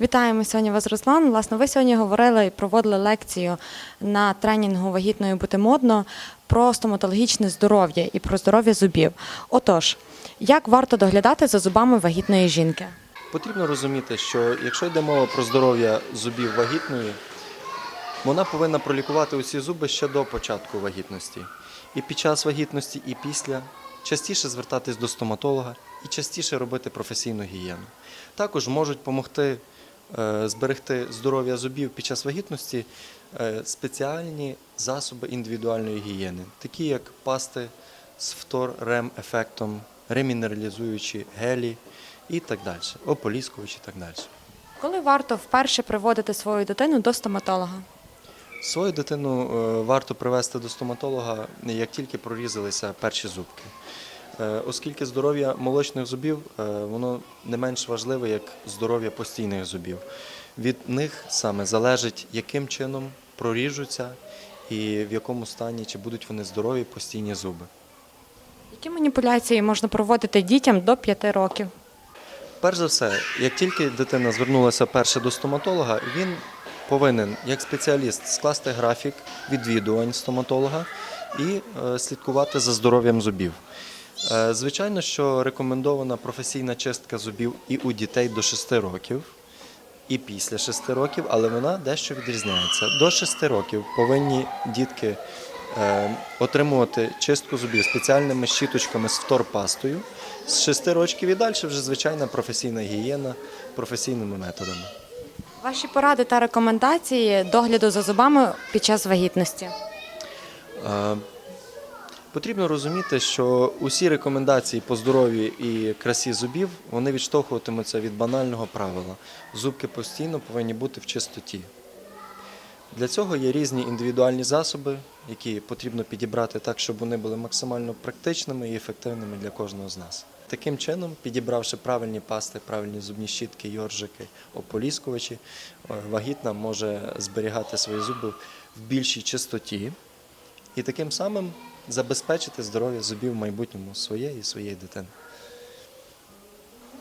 Вітаємо сьогодні вас, Руслан. Власне, ви сьогодні говорили і проводили лекцію на тренінгу вагітною бути модно про стоматологічне здоров'я і про здоров'я зубів. Отож, як варто доглядати за зубами вагітної жінки? Потрібно розуміти, що якщо йде мова про здоров'я зубів вагітної, вона повинна пролікувати усі зуби ще до початку вагітності. І під час вагітності, і після частіше звертатись до стоматолога і частіше робити професійну гігієну. Також можуть допомогти зберегти здоров'я зубів під час вагітності е, спеціальні засоби індивідуальної гігієни, такі як пасти з фтор-рем-ефектом, ремінералізуючі гелі і так далі, ополіскувачі і так далі. Коли варто вперше приводити свою дитину до стоматолога? Свою дитину е, варто привести до стоматолога, як тільки прорізалися перші зубки. Е, Оскільки здоров'я молочних зубів е, воно не менш важливе, як здоров'я постійних зубів. Від них саме залежить, яким чином проріжуться і в якому стані, чи будуть вони здорові постійні зуби. Які маніпуляції можна проводити дітям до 5 років? Перш за все, як тільки дитина звернулася перше до стоматолога, він повинен, як спеціаліст, скласти графік відвідувань стоматолога і е, слідкувати за здоров'ям зубів. Е, Звичайно, що рекомендована професійна чистка зубів і у дітей до 6 років, і після 6 років, але вона дещо відрізняється. До 6 років повинні дітки е, отримувати чистку зубів спеціальними щіточками з фторпастою. З 6 років і далі вже звичайна професійна гігієна професійними методами. Ваші поради та рекомендації догляду за зубами під час вагітності. Потрібно розуміти, що усі рекомендації по здоров'ю і красі зубів вони відштовхуватимуться від банального правила. Зубки постійно повинні бути в чистоті. Для цього є різні індивідуальні засоби, які потрібно підібрати так, щоб вони були максимально практичними і ефективними для кожного з нас. Таким чином, підібравши правильні пасти, правильні зубні щітки, йоржики, ополіскувачі, е, вагітна може зберігати свої зуби в більшій чистоті і таким самим забезпечити здоров'я зубів в майбутньому своєї і своєї дитини.